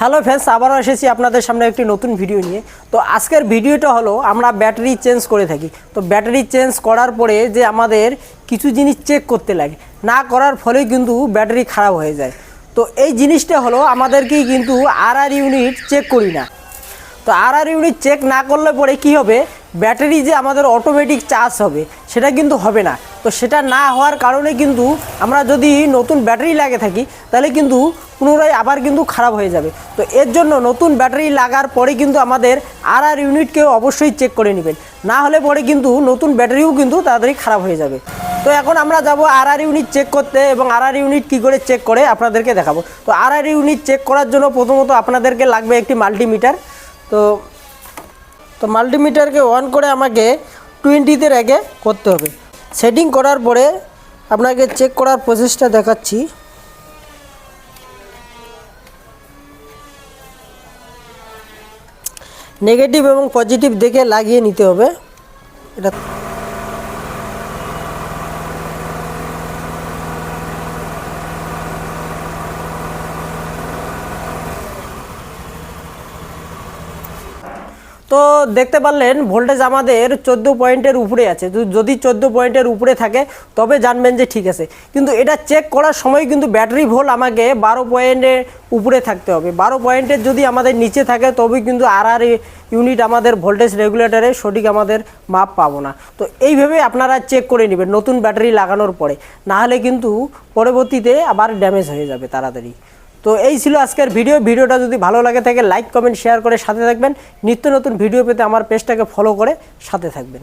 Hello friends আবারও এসেছি আপনাদের সামনে একটি নতুন ভিডিও নিয়ে। তো আজকের ভিডিওটা হলো, আমরা ব্যাটারি চেঞ্জ করে থাকি। তো ব্যাটারি চেঞ্জ করার পরে যে আমাদের কিছু জিনিস চেক করতে লাগে, না করার ফলে কিন্তু ব্যাটারি খারাপ হয়ে যায়। তো এই জিনিসটা হলো, আমাদেরকেই কিন্তু আর আর ইউনিট চেক করি না। তো আর আর ইউনিট চেক না করলে পরে কি হবে? ব্যাটারি যে আমাদের অটোমেটিক চার্জ হবে, সেটা কিন্তু হবে না। তো সেটা না হওয়ার কারণে কিন্তু আমরা যদি নতুন ব্যাটারি লাগে থাকি, তাহলে কিন্তু পুনরায় আবার কিন্তু খারাপ হয়ে যাবে। তো এর জন্য নতুন ব্যাটারি লাগার পরে কিন্তু আমাদের আর আর ইউনিটকে অবশ্যই চেক করে নেবেন। না হলে পরে কিন্তু নতুন ব্যাটারিও কিন্তু তাড়াতাড়ি খারাপ হয়ে যাবে। তো এখন আমরা যাব আর আর ইউনিট চেক করতে এবং আর আর ইউনিট কী করে চেক করে আপনাদেরকে দেখাবো। তো আর আর ইউনিট চেক করার জন্য প্রথমত আপনাদেরকে লাগবে একটি মাল্টিমিটার। তো তো মাল্টিমিটারকে অন করে আমাকে টোয়েন্টিতে রেখে করতে হবে। সেটিং করার পরে আপনাকে চেক করার প্রসেসটা দেখাচ্ছি। নেগেটিভ এবং পজিটিভ দেখে লাগিয়ে নিতে হবে। এটা তো দেখতে পারলেন ভোল্টেজ আমাদের চোদ্দ পয়েন্টের উপরে আছে। যদি চোদ্দ পয়েন্টের উপরে থাকে, তবে জানবেন যে ঠিক আছে। কিন্তু এটা চেক করার সময় কিন্তু ব্যাটারি ভোল্ট আমাকে বারো পয়েন্টের উপরে থাকতে হবে। বারো পয়েন্টের যদি আমাদের নিচে থাকে তবে কিন্তু আর আর ইউনিট আমাদের ভোল্টেজ রেগুলেটরে সঠিক আমাদের মাপ পাবো না। তো এইভাবে আপনারা চেক করে নেবেন, নতুন ব্যাটারি লাগানোর পরে। না হলে কিন্তু পরবর্তীতে আবার ড্যামেজ হয়ে যাবে তাড়াতাড়ি। তো এই ছিল আজকের ভিডিও। ভিডিওটা যদি ভালো লাগে থাকে লাইক কমেন্ট শেয়ার করে সাথে থাকবেন। নিত্য নতুন ভিডিও পেতে আমার পেজটাকে ফলো করে সাথে থাকবেন।